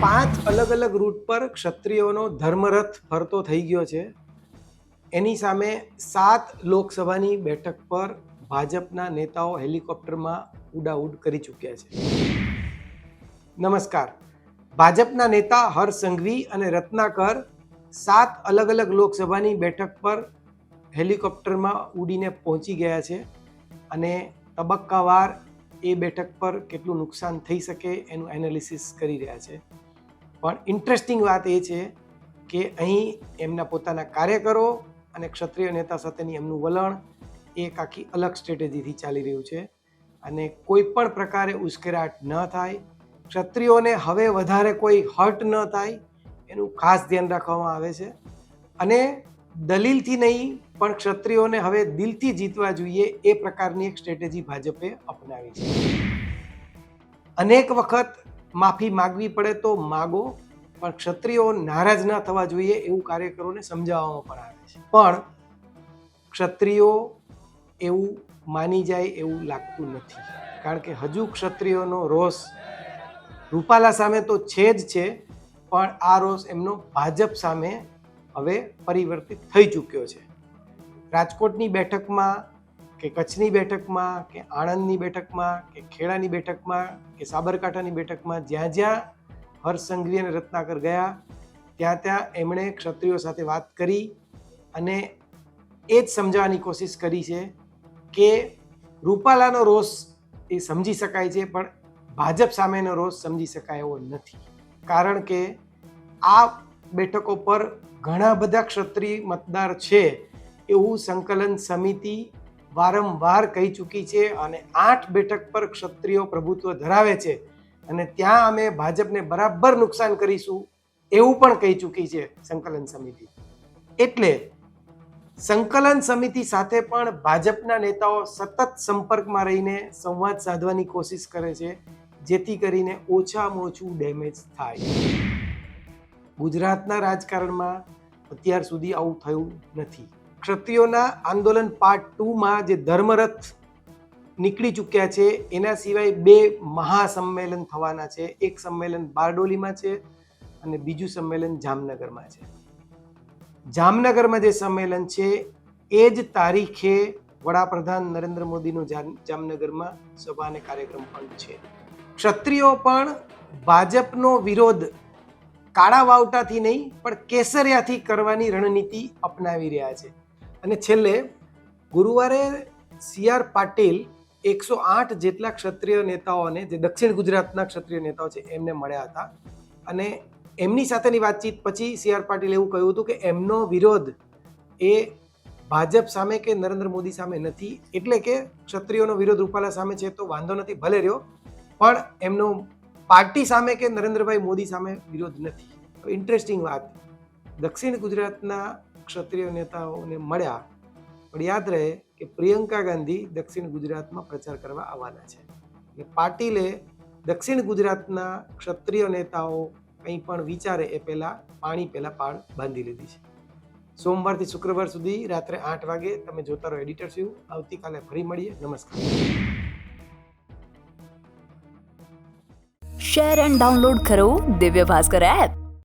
પાંચ અલગ અલગ રૂટ પર ક્ષત્રિયોનો ધર્મરથ ફરતો થઈ ગયો છે. એની સામે સાત લોકસભાની બેઠક પર ભાજપના નેતાઓ હેલિકોપ્ટરમાં ઉડાઉડ કરી ચૂક્યા છે. નમસ્કાર. ભાજપના નેતા હર્ષ સંઘવી અને રત્નાકર સાત અલગ અલગ લોકસભાની બેઠક પર હેલિકોપ્ટરમાં ઉડીને પહોંચી ગયા છે અને તબક્કાવાર એ બેઠક પર કેટલું નુકસાન થઈ શકે એનું એનાલિસિસ કરી રહ્યા છે. પણ ઇન્ટરેસ્ટિંગ વાત એ છે કે અહીં એમના પોતાના કાર્યકરો અને ક્ષત્રિય નેતા સાથેની એમનું વલણ એક આખી અલગ સ્ટ્રેટેજીથી ચાલી રહ્યું છે. અને કોઈ પણ પ્રકારે ઉશ્કેરાટ ન થાય. ક્ષત્રિયોને હવે વધારે કોઈ હર્ટ ન થાય, એનું ખાસ ધ્યાન રાખવામાં આવે છે. અને દલીલથી નહીં, પણ ક્ષત્રિયોને હવે દિલથી જીતવા જોઈએ એ પ્રકારની એક સ્ટ્રેટેજી ભાજપે અપનાવી છે. અનેક વખત માફી માગવી પડે તો માગો, પણ ક્ષત્રિયો નારાજ ના થવા જોઈએ એવું કાર્યકરોને સમજાવવામાં પણ આવે છે. પણ ક્ષત્રિયો એવું માની જાય એવું લાગતું નથી. કારણ કે હજુ ક્ષત્રિયોનો રોષ રૂપાલા સામે તો છે જ છે, પણ આ રોષ એમનો ભાજપ સામે હવે પરિવર્તિત થઈ ચૂક્યો છે. રાજકોટની બેઠકમાં કે કચ્છની બેઠકમાં, કે આણંદની બેઠકમાં, કે ખેડાની બેઠકમાં, કે સાબરકાંઠાની બેઠકમાં જ્યાં જ્યાં હર્ષ સંઘવી અને રત્નાકર ગયા, ત્યાં ત્યાં એમણે ક્ષત્રિયો સાથે વાત કરી અને એ જ સમજાવવાની કોશિશ કરી છે કે રૂપાલાનો રોષ એ સમજી શકાય છે, પણ ભાજપ સામેનો રોષ સમજી શકાય એવો નથી. કારણ કે આ બેઠકો પર ઘણા બધા ક્ષત્રિય મતદાર છે એવું સંકલન સમિતિ વારંવાર કહી ચૂકી છે અને આઠ બેઠક પર ક્ષત્રિયો પ્રભુત્વ ધરાવે છે અને ત્યાં અમે ભાજપને બરાબર નુકસાન કરીશું એવું પણ કહી ચૂકી છે સંકલન સમિતિ. એટલે સંકલન સમિતિ સાથે પણ ભાજપના નેતાઓ સતત સંપર્કમાં રહીને સંવાદ સાધવાની કોશિશ કરે છે, જેથી કરીને ઓછામાં ઓછું ડેમેજ થાય. ગુજરાતના રાજકારણમાં અત્યાર સુધી આવું થયું નથી. ક્ષત્રિયોના આંદોલન પાર્ટ ટુમાં જે ધર્મરથ નીકળી ચૂક્યા છે, એના સિવાય બે મહાસંમેલન થવાના છે. એક સંમેલન બારડોલીમાં છે અને બીજું સંમેલન જામનગરમાં છે. જામનગરમાં જે સંમેલન છે, એ જ તારીખે વડાપ્રધાન નરેન્દ્ર મોદીનો જામ- જામનગરમાં સભા અને કાર્યક્રમ પણ છે. ક્ષત્રિયો પણ ભાજપનો વિરોધ કાળા વાવટાથી નહીં, પણ કેસરિયાથી કરવાની રણનીતિ અપનાવી રહ્યા છે. અને છેલ્લે, ગુરુવારે સી આર પાટીલ એકસો આઠ જેટલા ક્ષત્રિય નેતાઓને, જે દક્ષિણ ગુજરાતના ક્ષત્રિય નેતાઓ છે, એમને મળ્યા હતા. અને એમની સાથેની વાતચીત પછી સી આર પાટીલ એવું કહ્યું હતું કે એમનો વિરોધ એ ભાજપ સામે કે નરેન્દ્ર મોદી સામે નથી. એટલે કે ક્ષત્રિયોનો વિરોધ રૂપાલા સામે છે તો વાંધો નથી, ભલે રહ્યો. પણ એમનો પાર્ટી સામે કે નરેન્દ્રભાઈ મોદી સામે વિરોધ નથી. ઇન્ટરેસ્ટિંગ વાત. દક્ષિણ ગુજરાતના ક્ષત્રિય નેતાઓને મળ્યા, પણ યાદ રહે કે પ્રિયંકા ગાંધી દક્ષિણ ગુજરાતમાં પ્રચાર કરવા આવવાના છે. અને પાટીલે દક્ષિણ ગુજરાતના ક્ષત્રિય નેતાઓ કંઈ પણ વિચારે એ પહેલાં પાણી પહેલાં પાળ બાંધી લીધી છે. સોમવારથી શુક્રવાર સુધી રાત્રે આઠ વાગે તમે જોતા રહો એડિટર વ્યૂ આવતીકાલે ફરી મળીએ. નમસ્કાર. શેર એન્ડ ડાઉનલોડ કરો દિવ્ય ભાસ્કર એપ.